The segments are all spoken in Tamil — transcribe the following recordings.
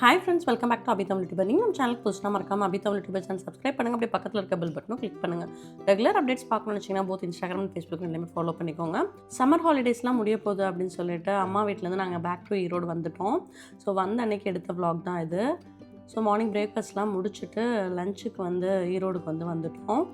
Hi friends welcome back to Abi Tamil YouTuber நீங்கள் நம்ம சேனலுக்கு புதுசாக மறக்காமல் Abi Tamil YouTuber channel subscribe பண்ணுங்கள் அப்படியே பக்கத்தில் இருக்க பெல் பட்டனும் கிளிக் பண்ணுங்கள் ரெகுலர் அப்டேட்ஸ் பார்க்கணும்னு வச்சிங்கன்னா போத் இன்ஸ்டாகிராம் ஃபேஸ்புக் எல்லாமே ஃபாலோ பண்ணிக்கோங்க. சம்மர் ஹாலிடேஸ்லாம் முடிய போகுது அப்படின்னு சொல்லிட்டு அம்மா வீட்டிலேருந்து நாங்கள் பேக் டு ஈரோடு வந்துட்டோம். ஸோ வந்த அன்னைக்கு எடுத்த வ்ளாக் தான் இது. ஸோ மார்னிங் பிரேக்ஃபாஸ்ட்லாம் முடிச்சுட்டு லஞ்சுக்கு வந்து ஈரோடுக்கு வந்து வந்துட்டோம்.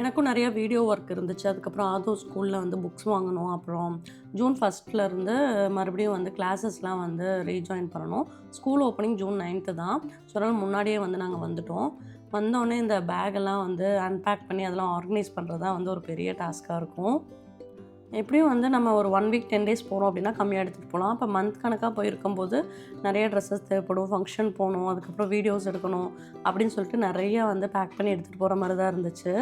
எனக்கும் நிறைய வீடியோ ஒர்க் இருந்துச்சு. அதுக்கப்புறம் ஆதோ ஸ்கூலில் வந்து புக்ஸ் வாங்கணும். அப்புறம் ஜூன் ஃபஸ்ட்லேருந்து மறுபடியும் வந்து கிளாஸஸ்லாம் வந்து ரீஜாயின் பண்ணணும். ஸ்கூல் ஓப்பனிங் ஜூன் நைன்த்து தான். ஸோ அதனால் முன்னாடியே வந்து நாங்கள் வந்துட்டோம். வந்தோடனே இந்த பேக்கெல்லாம் வந்து அன்பேக் பண்ணி அதெல்லாம் ஆர்கனைஸ் பண்ணுறது தான் வந்து ஒரு பெரிய டாஸ்க்காக இருக்கும். எப்படியும் வந்து நம்ம ஒரு ஒன் வீக் டென் டேஸ் போகிறோம் அப்படின்னா கம்மியாக எடுத்துகிட்டு போகலாம் அப்போ மந்த் கணக்காக போயிருக்கும்போது நிறைய ட்ரெஸ்ஸஸ் தேவைப்படும். ஃபங்க்ஷன் போகணும் அதுக்கப்புறம் வீடியோஸ் எடுக்கணும் அப்படின்னு சொல்லிட்டு நிறைய வந்து பேக் பண்ணி எடுத்துகிட்டு போகிற மாதிரி தான் இருந்துச்சு.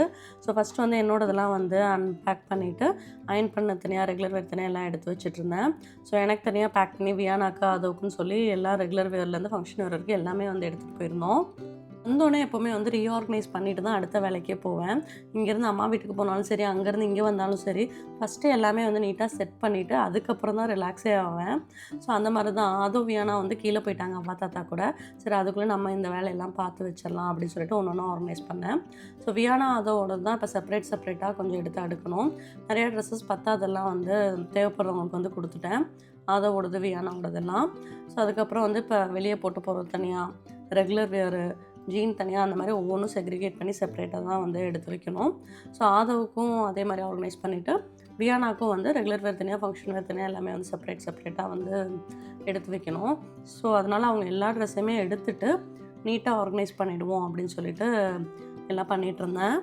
ஸோ ஃபஸ்ட்டு வந்து என்னோடதெல்லாம் வந்து அன்பேக் பண்ணிவிட்டு அயன் பண்ண தனியாக ரெகுலர் வேர் தனியாக எல்லாம் எடுத்து வச்சுட்ருந்தேன் ஸோ எனக்கு தனியாக பேக் பண்ணி வியானாக்கா அதுக்குன்னு சொல்லி எல்லா ரெகுலர் வேர்லேருந்து ஃபங்க்ஷன் வேர் வரைக்கும் எல்லாமே வந்து எடுத்துகிட்டு போயிருந்தோம். வந்தோடனே எப்போவுமே வந்து ரீஆர்கனைஸ் பண்ணிட்டு தான் அடுத்த வேலைக்கே போவேன். இங்கேருந்து அம்மா வீட்டுக்கு போனாலும் சரி அங்கேருந்து இங்கே வந்தாலும் சரி ஃபஸ்ட்டு எல்லாமே வந்து நீட்டாக செட் பண்ணிவிட்டு அதுக்கப்புறம் தான் ரிலாக்ஸே ஆவேன். ஸோ அந்த மாதிரி தான் அதுவும் வியானா வந்து கீழே போயிட்டாங்க அப்பா தாத்தா கூட. சரி அதுக்குள்ளே நம்ம இந்த வேலையெல்லாம் பார்த்து வச்சிடலாம் அப்படின்னு சொல்லிட்டு ஒன்று ஒன்று ஆர்கனைஸ் பண்ணேன். ஸோ வியானா அதோட தான் இப்போ செப்பரேட் செப்பரேட்டாக கொஞ்சம் எடுத்து அடுக்கணும். நிறைய ட்ரெஸ்ஸஸ் பத்தாதெல்லாம் வந்து தேவைப்படுறவங்களுக்கு வந்து கொடுத்துட்டேன். அதை விடுது வியானா வியானாவோடதெல்லாம். ஸோ அதுக்கப்புறம் வந்து இப்போ வெளியே போட்டு போகிறது தனியாக ரெகுலர் வேறு ஜீன் தனியாக அந்த மாதிரி ஒவ்வொன்றும் செக்ரிகேட் பண்ணி செப்பரேட்டாக தான் வந்து எடுத்து வைக்கணும். ஸோ ஆதவுக்கும் அதே மாதிரி ஆர்கனைஸ் பண்ணிவிட்டு ரியானாக்கும் வந்து ரெகுலர் வேர் தனியாக ஃபங்க்ஷன் வேர் தனியாக எல்லாமே வந்து செப்பரேட் செப்பரேட்டாக வந்து எடுத்து வைக்கணும். ஸோ அதனால் அவங்க எல்லா ட்ரெஸ்ஸையுமே எடுத்துகிட்டு நீட்டாக ஆர்கனைஸ் பண்ணிவிடுவோம் அப்படின்னு சொல்லிட்டு எல்லாம் பண்ணிகிட்டு இருந்தேன்.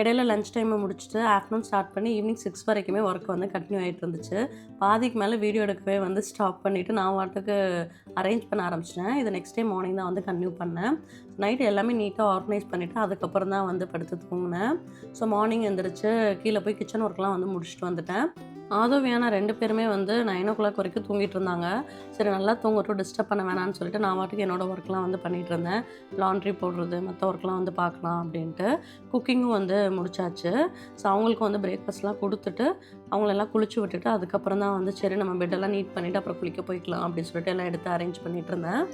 இடையில லஞ்ச் டைமை முடிச்சுட்டு ஆஃப்டர்நூன் ஸ்டார்ட் பண்ணி ஈவினிங் சிக்ஸ் வரைக்குமே ஒர்க் வந்து கண்டினியூ ஆகிட்டு இருந்துச்சு. பாதிக்கு மேலே வீடியோ எடுக்கவே வந்து ஸ்டாப் பண்ணிவிட்டு நான் வாட்டுக்கு அரேஞ்ச் பண்ண ஆரம்பிச்சிட்டேன். இது நெக்ஸ்ட் டே மார்னிங் தான் வந்து கன்டினியூ பண்ணேன். நைட் எல்லாமே நீட்டாக ஆர்கனைஸ் பண்ணிவிட்டு அதுக்கப்புறம் தான் வந்து படுத்து தூங்கினேன். ஸோ மார்னிங் எழுந்திரிச்சு கீழே போய் கிச்சன் ஒர்க்லாம் வந்து முடிச்சுட்டு வந்துட்டேன். ஆதோவியான ரெண்டு பேருமே வந்து நைன் ஓ கிளாக் வரைக்கும் தூங்கிட்டு இருந்தாங்க. சரி நல்லா தூங்கட்டும் டிஸ்டர்ப் பண்ண வேணாம்னு சொல்லிட்டு நான் வாட்டுக்கு என்னோடய ஒர்க்லாம் வந்து பண்ணிகிட்டு இருந்தேன். லாண்ட்ரி போடுறது மற்ற ஒர்க்லாம் வந்து பார்க்கலாம் அப்படின்ட்டு. குக்கிங்கும் வந்து முடிச்சாச்சு. ஸோ அவங்களுக்கு வந்து பிரேக்ஃபாஸ்ட்லாம் கொடுத்துட்டு அவங்களெல்லாம் குளிச்சு விட்டுட்டு அதுக்கப்புறம் தான் வந்து சரி நம்ம பெட்டெல்லாம் நீட் பண்ணிவிட்டு அப்புறம் குளிக்க போய்க்கலாம் அப்படின்னு சொல்லிட்டு எல்லாம் எடுத்து அரேஞ்ச் பண்ணிகிட்டு இருந்தேன்.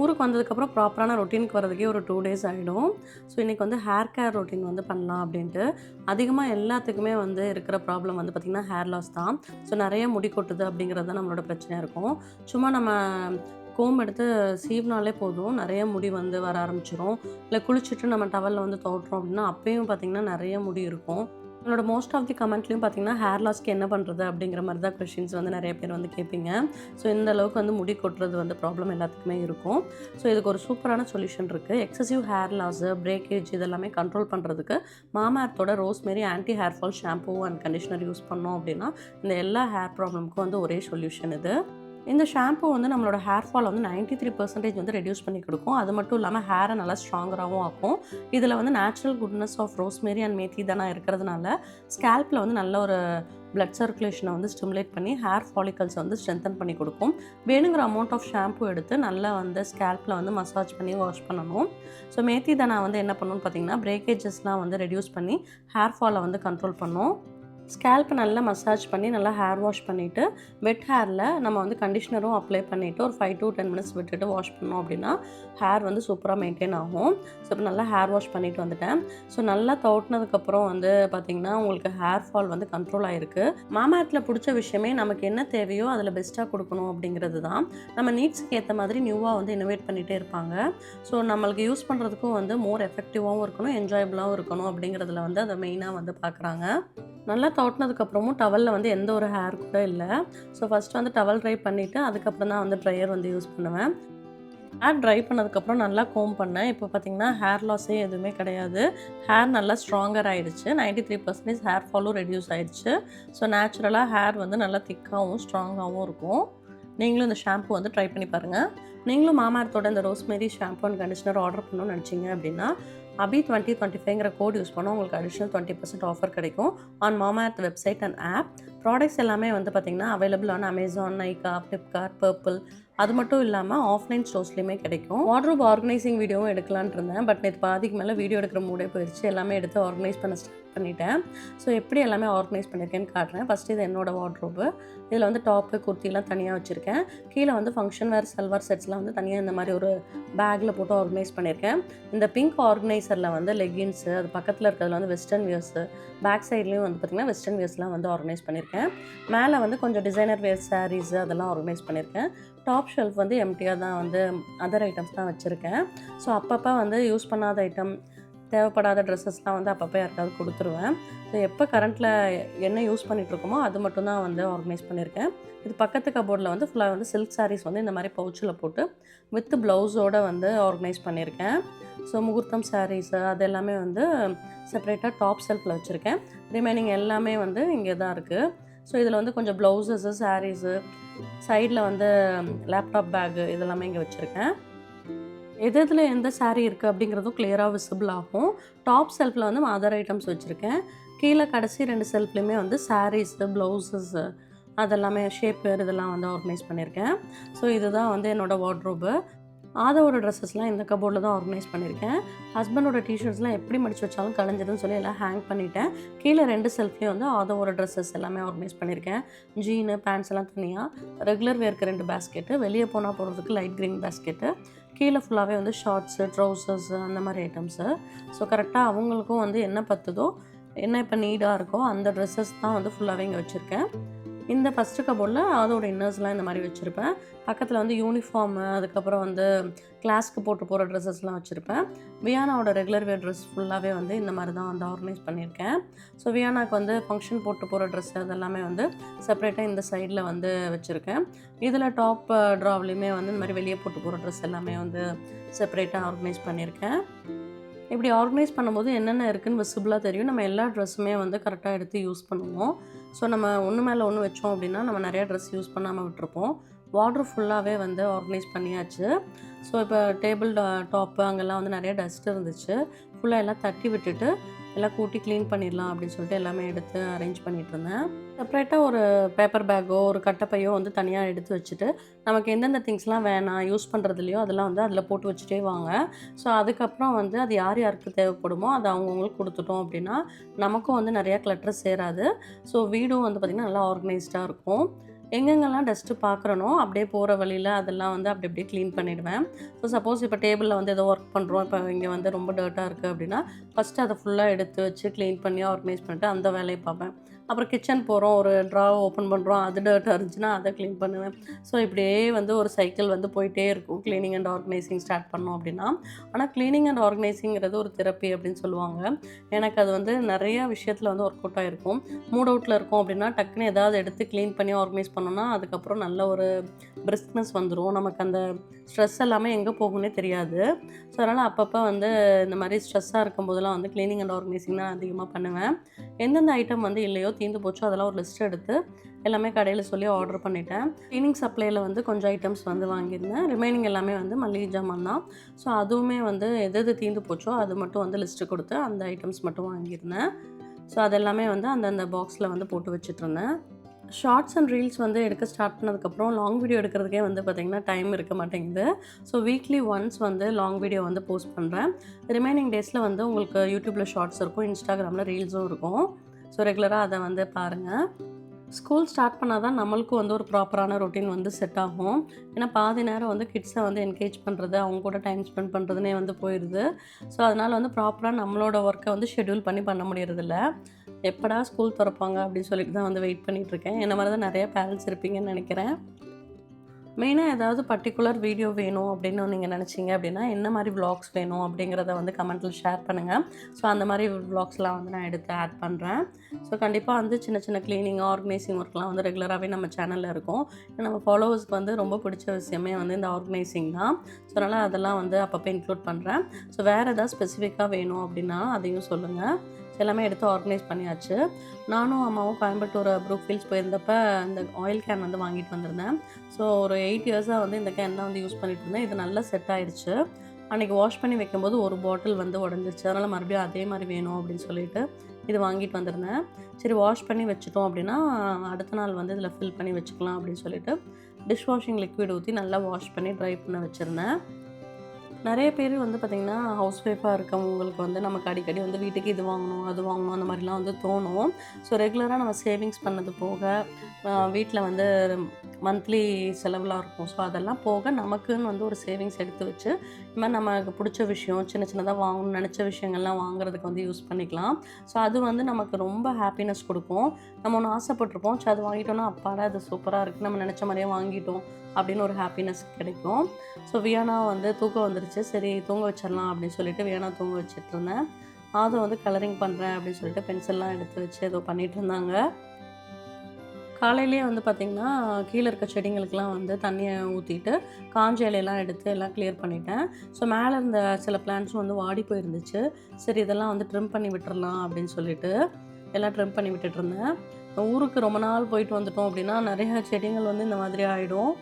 ஊருக்கு வந்ததுக்கப்புறம் ப்ராப்பரான ரொட்டீனுக்கு வரதுக்கே ஒரு டூ டேஸ் ஆகிடும் ஸோ இன்றைக்கி வந்து ஹேர் கேர் ரொட்டீன் வந்து பண்ணலாம் அப்படின்ட்டு. அதிகமாக எல்லாத்துக்குமே வந்து இருக்கிற ப்ராப்ளம் வந்து பார்த்திங்கன்னா ஹேர் லாஸ் தான். ஸோ நிறைய முடி கொட்டுது அப்படிங்கிறது தான் நம்மளோட பிரச்சனையாக இருக்கும். சும்மா நம்ம கோம் எடுத்து சீவ்னாலே போதும். நிறைய முடி வந்து வர ஆரம்பிச்சிடும் இல்லை குளிச்சுட்டு நம்ம டவலில் வந்து தோட்டுறோம் அப்படின்னா அப்பயும் பார்த்திங்கன்னா நிறைய முடி இருக்கும். என்னோட மோஸ்ட் ஆஃப் தி கமெண்ட்லையும் பார்த்தீங்கன்னா ஹேர் லாஸ்க்கு என்ன பண்ணுறது அப்படிங்கிற மாதிரி தான் கொஷின்ஸ் வந்து நிறைய பேர் வந்து கேட்பீங்க ஸோ இந்த அளவுக்கு வந்து முடி கொட்டுறது வந்து ப்ராப்ளம் எல்லாத்துக்குமே இருக்கும். ஸோ இதுக்கு ஒரு சூப்பரான சொல்யூஷன் இருக்குது எக்ஸசிவ் ஹேர் லாஸு பிரேக்கேஜ் இதெல்லாமே கண்ட்ரோல் பண்ணுறதுக்கு மாமார்த்தோட rosemary anti hair fall shampoo and conditioner use பண்ணோம் அப்படின்னா இந்த எல்லா ஹேர் ப்ராப்ளமுக்கும் வந்து ஒரே சொல்யூஷன் இது. இந்த ஷாம்பு வந்து நம்மளோட ஹேர் ஃபால் வந்து 93% த்ரீ பர்சன்டேஜ் வந்து ரெடியூஸ் பண்ணி கொடுக்கும். அது மட்டும் இல்லாமல் ஹேரை நல்லா ஸ்ட்ராங்கராகவும் ஆக்கும். இதில் வந்து natural goodness of rosemary and methi தானே இருக்கிறதுனால ஸ்கேல்பில் வந்து நல்ல ஒரு பிளட் சர்க்குலேஷனை வந்து ஸ்டிமுலேட் பண்ணி ஹேர் ஃபாலிகல்ஸை வந்து ஸ்ட்ரென்தன் பண்ணி கொடுக்கும். வேணுங்கிற அமௌண்ட் ஆஃப் ஷாம்பு எடுத்து நல்லா வந்து ஸ்கேல்பில் வந்து மசாஜ் பண்ணி வாஷ் பண்ணணும். ஸோ மேத்தி தானா வந்து என்ன பண்ணணும்னு பார்த்தீங்கன்னா பிரேக்கேஜஸ்லாம் வந்து ரெடியூஸ் பண்ணி ஹேர் ஃபாலை வந்து கண்ட்ரோல் பண்ணும். ஸ்கேல்ப்பை நல்லா மசாஜ் பண்ணி நல்லா ஹேர் வாஷ் பண்ணிவிட்டு வெட் ஹேரில் நம்ம வந்து கண்டிஷ்னரும் அப்ளை பண்ணிவிட்டு ஒரு ஃபைவ் டு டென் மினிட்ஸ் விட்டுட்டு வாஷ் பண்ணோம் அப்படின்னா ஹேர் வந்து சூப்பராக மெயின்டைன் ஆகும். ஸோ இப்போ நல்லா ஹேர் வாஷ் பண்ணிட்டு வந்துட்டேன். ஸோ நல்லா தோட்டினதுக்கப்புறம் வந்து பார்த்திங்கன்னா உங்களுக்கு ஹேர் ஃபால் வந்து கண்ட்ரோல் ஆகிருக்கு மாமாத்தில் பிடிச்ச விஷயமே நமக்கு என்ன தேவையோ அதில் பெஸ்ட்டாக கொடுக்கணும் அப்படிங்கிறது தான் நம்ம நீட்ஸுக்கு ஏற்ற மாதிரி நியூவாக வந்து இனோவேட் பண்ணிகிட்டே இருப்பாங்க. ஸோ நம்மளுக்கு யூஸ் பண்ணுறதுக்கும் வந்து மோர் எஃபெக்டிவாகவும் இருக்கணும் என்ஜாயபிளாகவும் இருக்கணும் அப்படிங்கிறதுல வந்து அதை மெயினாக வந்து பார்க்குறாங்க நல்லா தோட்டினதுக்கப்புறமும் டவலில் வந்து எந்த ஒரு ஹேர் கூட இல்லை. ஸோ ஃபஸ்ட்டு வந்து டவல் ட்ரை பண்ணிவிட்டு அதுக்கப்புறம் தான் வந்து ட்ரையர் வந்து யூஸ் பண்ணுவேன். ஹேர் ட்ரை பண்ணதுக்கப்புறம் நல்லா கோம் பண்ணேன். இப்போ பார்த்தீங்கன்னா ஹேர் லாஸே எதுவுமே கிடையாது. ஹேர் நல்லா ஸ்ட்ராங்கர் ஆகிடுச்சு நைன்டி த்ரீ பர்சன்டேஜ் ஹேர் ஃபாலும் ரெடியூஸ் ஆகிடுச்சு ஸோ நேச்சுரலாக ஹேர் வந்து நல்லா திக்காகவும் ஸ்ட்ராங்காகவும் இருக்கும். நீங்களும் இந்த ஷாம்பு வந்து ட்ரை பண்ணி பாருங்கள் நீங்களும் மாமாரத்தோட இந்த rosemary shampoo and conditioner order பண்ணணும்னு நினச்சிங்க அப்படின்னா அபி டுவெண்ட்டி டுவெண்ட்டி ஃபைவ்ங்கிற கோட் யூஸ் பண்ணால் உங்களுக்கு அடிஷ்னல் டுவெண்ட்டி பர்சன்ட் ஆஃபர் கிடைக்கும். On Mamaearth website and app products எல்லாமே வந்து பார்த்திங்கன்னா available on Amazon Nykaa Flipkart Purplle அது மட்டும் இல்லாமல் ஆஃப்லைன் ஸ்டோர்ஸ்லையுமே கிடைக்கும். வாட்ரூப் ஆர்கனைசிங் வீடியோவும் எடுக்கலான் இருந்தேன். பட் நேற்று பாதிக்கு மேலே வீடியோ எடுக்கிற மூடே போயிடுச்சு எல்லாமே எடுத்து ஆர்கனைஸ் பண்ண ஸ்டார்ட் பண்ணிட்டேன். ஸோ எப்படி எல்லாமே ஆர்கனைஸ் பண்ணியிருக்கேன்னு காட்டுறேன். ஃபஸ்ட்டு இது என்னோட வார்ட்ரோபு இதில் வந்து டாப்பு குர்த்திலாம் தனியாக வச்சுருக்கேன். கீழே வந்து ஃபங்க்ஷன் வேர் சல்வார் செட்ஸ்லாம் வந்து தனியாக இந்த மாதிரி ஒரு பேக்கில் போட்டு ஆர்கனைஸ் பண்ணியிருக்கேன். இந்த பிங்க் ஆர்கனைசரில் வந்து லெகின்ஸு அது பக்கத்தில் இருக்கிறதுல வந்து வெஸ்டர்ன் வியர்ஸு பேக் சைட்லேயும் வந்து பார்த்திங்கன்னா வெஸ்டர்ன் வியர்ஸ்லாம் வந்து ஆர்கனைஸ் பண்ணியிருக்கேன். மேலே வந்து கொஞ்சம் டிசைனர் வேர் சாரீஸு அதெல்லாம் ஆர்கனைஸ் பண்ணியிருக்கேன். டாப் ஷெல்ஃப் வந்து எம்டியாக தான் வந்து அதர் ஐட்டம்ஸ் தான் வச்சுருக்கேன். ஸோ அப்பப்போ வந்து யூஸ் பண்ணாத ஐட்டம் தேவைப்படாத ட்ரெஸ்ஸஸ்லாம் வந்து அப்பப்போ யாருக்காவது கொடுத்துருவேன். ஸோ எப்போ கரண்ட்டில் என்ன யூஸ் பண்ணிகிட்ருக்கோமோ அது மட்டும் தான் வந்து ஆர்கனைஸ் பண்ணியிருக்கேன் இது பக்கத்து கபோர்டில் வந்து ஃபுல்லாக வந்து சில்க் சாரீஸ் வந்து இந்த மாதிரி பவுச்சில் போட்டு வித் ப்ளவுஸோடு வந்து ஆர்கனைஸ் பண்ணியிருக்கேன் ஸோ முகூர்த்தம் சாரீஸு அது எல்லாமே வந்து செப்பரேட்டாக டாப் செல்ஃபில் வச்சுருக்கேன். ரிமைனிங் எல்லாமே வந்து இங்கே தான் இருக்குது ஸோ இதில் வந்து கொஞ்சம் ப்ளவுசஸ்ஸு சாரீஸு சைடில் வந்து லேப்டாப் பேகு இதெல்லாமே இங்கே வச்சுருக்கேன். எது எதில் எந்த சாரீ இருக்குது அப்படிங்கிறதும் கிளியராக விசிபிள் ஆகும். டாப் செல்ஃபில் வந்து அதர் ஐட்டம்ஸ் வச்சுருக்கேன். கீழே கடைசி ரெண்டு செல்ஃப்லேயுமே வந்து சாரீஸு ப்ளவுசஸ்ஸு அதெல்லாமே ஷேப்பர் இதெல்லாம் வந்து ஆர்கனைஸ் பண்ணியிருக்கேன் ஸோ இதுதான் வந்து என்னோடய வார்ட்ரோபு ஆதாவோட ட்ரெஸ்ஸஸ்லாம் இந்த கபோர்டில் தான் ஆர்கனைஸ் பண்ணியிருக்கேன். ஹஸ்பண்டோட டிஷர்ட்ஸ்லாம் எப்படி மடிச்சு வச்சாலும் கலைஞ்சிதுன்னு சொல்லி எல்லாம் ஹேங் பண்ணிட்டேன். கீழே ரெண்டு செல்ஃப்லேயும் வந்து ஆதாவோட ட்ரெஸ்ஸஸ் எல்லாமே ஆர்கனைஸ் பண்ணியிருக்கேன். ஜீனு பேண்ட்ஸ் எல்லாம் தனியாக ரெகுலர் வேர்க்கு ரெண்டு பேஸ்கெட்டு வெளியே போனால் போகிறதுக்கு லைட் க்ரீன் பேஸ்கெட்டு கீழே ஃபுல்லாகவே வந்து ஷார்ட்ஸு ட்ரௌசர்ஸு அந்த மாதிரி ஐட்டம்ஸு ஸோ கரெக்டாக அவங்களுக்கும் வந்து என்ன பத்துதோ என்ன இப்போ நீடாக இருக்கோ அந்த ட்ரெஸ்ஸஸ் தான் வந்து ஃபுல்லாகவே இங்கே வச்சுருக்கேன். இந்த ஃபஸ்ட்டு கபோர்டில் அதோட இன்னர்ஸ்லாம் இந்த மாதிரி வச்சுருப்பேன். பக்கத்தில் வந்து யூனிஃபார்மு அதுக்கப்புறம் வந்து கிளாஸ்க்கு போட்டு போகிற ட்ரெஸ்ஸஸ்லாம் வச்சுருப்பேன். வியானாவோட ரெகுலர் வேர் ட்ரெஸ் ஃபுல்லாகவே வந்து இந்த மாதிரி தான் வந்து ஆர்கனைஸ் பண்ணியிருக்கேன். ஸோ வியானாக்கு வந்து ஃபங்க்ஷன் போட்டு போகிற ட்ரெஸ் அதெல்லாமே வந்து செப்பரேட்டாக இந்த சைடில் வந்து வச்சுருக்கேன். இதில் டாப் ட்ராவ்லேயுமே வந்து இந்த மாதிரி வெளியே போட்டு போகிற ட்ரெஸ் எல்லாமே வந்து செப்பரேட்டாக ஆர்கனைஸ் பண்ணியிருக்கேன். இப்படி ஆர்கனைஸ் பண்ணும்போது என்னென்ன இருக்குதுன்னு விசிபிளாக தெரியும். நம்ம எல்லா ட்ரெஸ்ஸுமே வந்து கரெக்டாக எடுத்து யூஸ் பண்ணுவோம். ஸோ நம்ம ஒன்று மேலே ஒன்று வச்சோம் அப்படின்னா நம்ம நிறையா ட்ரெஸ் யூஸ் பண்ணாமல் விட்டுருப்போம். வாட்ரு ஃபுல்லாகவே வந்து ஆர்கனைஸ் பண்ணியாச்சு. ஸோ இப்போ டேபிள் டாப்பு அங்கெல்லாம் வந்து நிறைய டஸ்ட் இருந்துச்சு. ஃபுல்லாக எல்லாம் தட்டி விட்டுட்டு எல்லாம் கூட்டி க்ளீன் பண்ணிடலாம் அப்படின்னு சொல்லிட்டு எல்லாமே எடுத்து அரேஞ்ச் பண்ணிட்டு இருந்தேன். செப்பரேட்டாக ஒரு பேப்பர் பேக்கோ ஒரு கட்டப்பையோ வந்து தனியாக எடுத்து வச்சுட்டு நமக்கு எந்தெந்த திங்ஸ்லாம் வேணாம் யூஸ் பண்ணுறதுலையோ அதெல்லாம் வந்து அதில் போட்டு வச்சுட்டே வாங்க. ஸோ அதுக்கப்புறம் வந்து அது யார் யாருக்கு தேவைப்படுமோ அது அவங்கவுங்களுக்கு கொடுத்துட்டோம் அப்படின்னா நமக்கும் வந்து நிறையா கிளட்டர் சேராது. ஸோ வீடும் வந்து பார்த்திங்கன்னா நல்லா ஆர்கனைஸ்டாக இருக்கும். எங்கெங்கெல்லாம் டஸ்ட்டு பார்க்குறனோ அப்படியே போகிற வழியில் அதெல்லாம் வந்து அப்படி அப்படியே க்ளீன் பண்ணிவிடுவேன் ஸோ சப்போஸ் இப்போ டேபிளில் வந்து ஏதோ ஒர்க் பண்ணுறோம் இப்போ இங்கே வந்து ரொம்ப டர்ட்டாக இருக்குது அப்படின்னா ஃபஸ்ட்டு அதை ஃபுல்லாக எடுத்து வச்சு க்ளீன் பண்ணி ஆர்கனைஸ் பண்ணிட்டு அந்த வேலையை பார்ப்பேன். அப்புறம் கிச்சன் போகிறோம் ஒரு ட்ராவை ஓப்பன் பண்ணுறோம் அது டர்ட் இருந்துச்சுன்னா அதை க்ளீன் பண்ணுவேன். ஸோ இப்படியே வந்து ஒரு சைக்கிள் வந்து போயிட்டே இருக்கும். க்ளீனிங் அண்ட் ஆர்கனைசிங் ஸ்டார்ட் பண்ணோம் அப்படின்னா. ஆனால் க்ளீனிங் அண்ட் ஆர்கனைசிங்கிறது ஒரு தெரப்பி அப்படின்னு சொல்லுவாங்க. எனக்கு அது வந்து நிறைய விஷயத்தில் வந்து ஒர்க் அவுட் ஆகிருக்கும் மூட் அவுட்டில் இருக்கும் அப்படின்னா டக்குன்னு ஏதாவது எடுத்து க்ளீன் பண்ணி ஆர்கனைஸ் பண்ணோன்னா அதுக்கப்புறம் நல்ல ஒரு பிரிஸ்க்னஸ் வந்துடும் நமக்கு அந்த ஸ்ட்ரெஸ் எல்லாமே எங்கே போகும்னே தெரியாது. ஸோ அதனால் அப்பப்போ வந்து இந்த மாதிரி ஸ்ட்ரெஸ்ஸாக இருக்கும்போதெல்லாம் வந்து க்ளீனிங் அண்ட் ஆர்கனைசிங் தான் அதிகமாக பண்ணுவேன். எந்தெந்த ஐட்டம் வந்து இல்லையோ தீர்ந்து போச்சோ. அதெல்லாம் ஒரு லிஸ்ட் எடுத்து எல்லாமே கடையில் சொல்லி ஆர்டர் பண்ணிட்டேன். க்ளீனிங் சப்ளையில் வந்து கொஞ்சம் ஐட்டம்ஸ் வந்து வாங்கியிருந்தேன். ரிமைனிங் எல்லாமே வந்து மளிகை ஜாமான் தான். ஸோ அதுவுமே வந்து எது எது தீர்ந்து போச்சோ அது மட்டும் வந்து லிஸ்ட்டு கொடுத்து அந்த ஐட்டம்ஸ் மட்டும் வாங்கியிருந்தேன். ஸோ அதெல்லாமே வந்து அந்தந்த பாக்ஸில் வந்து போட்டு வச்சுட்ருந்தேன் ஷார்ட்ஸ் அண்ட் ரீல்ஸ் வந்து எடுக்க ஸ்டார்ட் பண்ணதுக்கப்புறம் லாங் வீடியோ எடுக்கிறதுக்கே வந்து பார்த்திங்கன்னா டைம் இருக்க மாட்டேங்குது. ஸோ வீக்லி ஒன்ஸ் வந்து லாங் வீடியோ வந்து போஸ்ட் பண்ணுறேன் ரிமைனிங் டேஸில் வந்து உங்களுக்கு யூடியூப்பில் ஷார்ட்ஸ் இருக்கும் இன்ஸ்டாகிராமில் ரீல்ஸும் இருக்கும். ஸோ ரெகுலராக அதை வந்து பாருங்கள் ஸ்கூல் ஸ்டார்ட் பண்ணால் தான் நம்மளுக்கும் வந்து ஒரு ப்ராப்பரான ரொட்டீன் வந்து செட் ஆகும். ஏன்னா பாதி நேரம் வந்து கிட்ஸை வந்து என்கேஜ் பண்ணுறது அவங்க கூட டைம் ஸ்பெண்ட் பண்ணுறதுனே வந்து போயிடுது ஸோ அதனால் வந்து ப்ராப்பராக நம்மளோட ஒர்க்கை வந்து ஷெட்யூல் பண்ணி பண்ண முடியறதில்ல. எப்படா ஸ்கூல் திறப்பாங்க அப்படின்னு சொல்லிட்டு தான் வந்து வெயிட் பண்ணிகிட்டு இருக்கேன். என்ன மாதிரி தான் நிறைய பேரண்ட்ஸ் இருப்பீங்கன்னு நினைக்கிறேன். மெயினாக ஏதாவது பர்டிகுலர் வீடியோ வேணும் அப்படின்னு நீங்கள் நினச்சிங்க அப்படின்னா என்ன மாதிரி வ்ளாக்ஸ் வேணும் அப்படிங்கிறத வந்து கமெண்ட்டில் ஷேர் பண்ணுங்கள் ஸோ அந்த மாதிரி வ்ளாக்ஸ்லாம் வந்து நான் எடுத்து ஆட் பண்ணுறேன் ஸோ கண்டிப்பாக வந்து சின்ன சின்ன க்ளீனிங் ஆர்கனைசிங் ஒர்க்லாம் வந்து ரெகுலராகவே நம்ம சேனலில் இருக்கும். நம்ம ஃபாலோவர்ஸ்க்கு வந்து ரொம்ப பிடிச்ச விஷயமே வந்து இந்த ஆர்கனைசிங் தான். ஸோ அதனால் அதெல்லாம் வந்து அப்பப்போ இன்க்ளூட் பண்ணுறேன் ஸோ வேறு ஏதாவது ஸ்பெசிஃபிக்காக வேணும் அப்படின்னா அதையும் சொல்லுங்கள் எல்லாமே எடுத்து ஆர்கனைஸ் பண்ணியாச்சு. நானும் அம்மாவும் கோயம்புத்தூர் ப்ரூக் ஃபீல்ஸ் போயிருந்தப்ப இந்த ஆயில் கேன் வந்து வாங்கிட்டு வந்திருந்தேன். ஸோ ஒரு எயிட் இயர்ஸாக வந்து இந்த கேன் தான் வந்து யூஸ் பண்ணிட்டு இருந்தேன். இது நல்லா செட் ஆயிடுச்சு. அன்றைக்கி வாஷ் பண்ணி வைக்கும்போது ஒரு பாட்டில் வந்து உடஞ்சிருச்சு. அதனால் மறுபடியும் அதே மாதிரி வேணும் அப்படின்னு சொல்லிட்டு இது வாங்கிட்டு வந்திருந்தேன். சரி வாஷ் பண்ணி வச்சுட்டோம் அப்படின்னா அடுத்த நாள் வந்து இதில் ஃபில் பண்ணி வச்சுக்கலாம் அப்படின்னு சொல்லிட்டு டிஷ் வாஷிங் லிக்விட் ஊற்றி நல்லா வாஷ் பண்ணி ட்ரை பண்ண வச்சுருந்தேன். நிறைய பேர் வந்து பார்த்திங்கன்னா ஹவுஸ் ஒய்ஃபாக இருக்கவங்களுக்கு வந்து நமக்கு அடிக்கடி வந்து வீட்டுக்கு இது வாங்கணும் அது வாங்கணும் அந்த மாதிரிலாம் வந்து தோணும். ஸோ ரெகுலராக நம்ம சேவிங்ஸ் பண்ணது போக வீட்டில் வந்து மந்த்லி செலவுலாம் இருக்கும். ஸோ அதெல்லாம் போக நமக்குன்னு வந்து ஒரு சேவிங்ஸ் எடுத்து வச்சு இந்த மாதிரி நமக்கு பிடிச்ச விஷயம் சின்ன சின்னதாக வாங்கணும்னு நினச்ச விஷயங்கள்லாம் வாங்குறதுக்கு வந்து யூஸ் பண்ணிக்கலாம். ஸோ அது வந்து நமக்கு ரொம்ப ஹாப்பினஸ் கொடுக்கும். நம்ம ஒன்று ஆசைப்பட்டிருப்போம். ஸோ அது வாங்கிட்டோம்னா அப்பாடா அது சூப்பராக இருக்குது நம்ம நினச்ச மாதிரியே வாங்கிட்டோம் அப்படின்னு ஒரு ஹாப்பினஸ் கிடைக்கும். ஸோ வியானா வந்து தூக்கம் வந்துருச்சு. சரி தூங்க வச்சிடலாம் அப்படின்னு சொல்லிட்டு வியானா தூங்க வச்சிட்டு இருந்தேன். அதை வந்து கலரிங் பண்ணுறேன் அப்படின்னு சொல்லிட்டு பென்சில்லாம் எடுத்து வச்சு ஏதோ பண்ணிகிட்டு இருந்தாங்க. காலையிலேயே வந்து பார்த்திங்கன்னா கீழே இருக்க செடிங்களுக்கெலாம் வந்து தண்ணியை ஊற்றிட்டு காஞ்ச இலையெல்லாம் எடுத்து எல்லாம் கிளியர் பண்ணிட்டேன். ஸோ மேலே இருந்த சில பிளான்ட்ஸும் வந்து வாடி போயிருந்துச்சு. சரி இதெல்லாம் வந்து ட்ரிம் பண்ணி விட்டுறலாம் அப்படின்னு சொல்லிட்டு எல்லாம் ட்ரிம் பண்ணி விட்டுட்டு இருந்தேன். ஊருக்கு ரொம்ப நாள் போயிட்டு வந்துட்டோம் அப்படின்னா நிறைய செடிகள் வந்து இந்த மாதிரி ஆகிடும்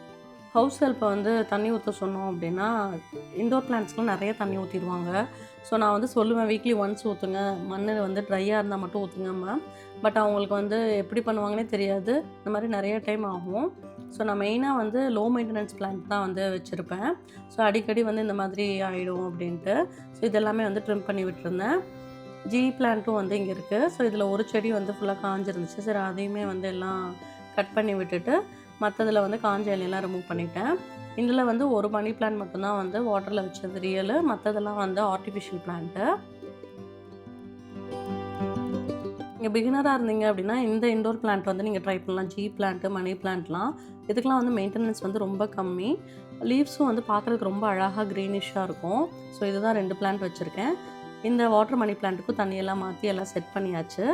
ஹவுஸ் ஹெல்ப்பை வந்து தண்ணி ஊற்ற சொன்னோம் அப்படின்னா இண்டோர் பிளான்ட்ஸ்க்குலாம் நிறைய தண்ணி ஊற்றிடுவாங்க ஸோ நான் வந்து சொல்லுவேன் வீக்லி ஒன்ஸ் ஊற்றுங்க மண் வந்து ட்ரையாக இருந்தால் மட்டும் ஊற்றுங்கம்மா பட் அவங்களுக்கு வந்து எப்படி பண்ணுவாங்கன்னே தெரியாது. இந்த மாதிரி நிறைய டைம் ஆகும். ஸோ நான் மெயினாக வந்து லோ மெயின்டெனன்ஸ் பிளான்ட் தான் வந்து வச்சுருப்பேன். ஸோ அடிக்கடி வந்து இந்த மாதிரி ஆகிடும் அப்படின்ட்டு. ஸோ இதெல்லாமே வந்து ட்ரிம் பண்ணி விட்டுருந்தேன். ஜி பிளான்ட்டும் வந்து இங்கே இருக்குது ஸோ இதில் ஒரு செடி வந்து ஃபுல்லாக காஞ்சிருந்துச்சு. சரி அதையுமே வந்து எல்லாம் கட் பண்ணி விட்டுட்டு மற்றதில் வந்து காஞ்ச இலையெல்லாம் ரிமூவ் பண்ணிட்டேன். இதில் வந்து ஒரு மணி பிளான்ட் மட்டும்தான் வந்து வாட்டரில் வச்சது ரியல் மற்றதெல்லாம் வந்து ஆர்டிஃபிஷியல் பிளான்ட்டு நீங்கள் பிகினராக இருந்தீங்க அப்படின்னா இந்த இண்டோர் பிளான்ட் வந்து நீங்கள் ட்ரை பண்ணலாம். ஜி பிளான்ட்டு மணி பிளான்ட்லாம் இதுக்கெலாம் வந்து மெயின்டெனன்ஸ் வந்து ரொம்ப கம்மி. லீவ்ஸும் வந்து பார்க்குறதுக்கு ரொம்ப அழகாக க்ரீனிஷாக இருக்கும். ஸோ இதுதான் ரெண்டு பிளான்ட் வச்சுருக்கேன். இந்த வாட்டர் மணி பிளான்ட்டுக்கும் தண்ணியெல்லாம் மாற்றி எல்லாம் செட் பண்ணியாச்சு.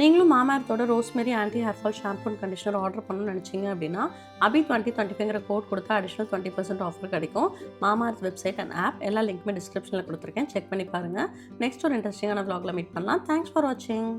நீங்களும் மாமாரத்தோட rosemary anti hair fall shampoo and conditioner order பண்ணணும்னு நினச்சிங்க அப்படின்னா அபி டுவெண்ட்டி டுவெண்ட்டி ஃபைங்கிற கோட் கொடுத்தா அடிஷனல் டுவெண்ட்டி பர்சன்ட் ஆஃபர் கிடைக்கும். மாமார்த் வெப்சைட் அண்ட் ஆப் எல்லா லிங்க்குமே டிஸ்கிரிப்ஷனில் கொடுத்துருக்கேன். செக் பண்ணி பாருங்கள் நெக்ஸ்ட் ஒரு இன்ட்ரெஸ்டிங்கான வ்ளாகில் மீட் பண்ணலாம். தேங்க்ஸ் ஃபார் வாட்சிங்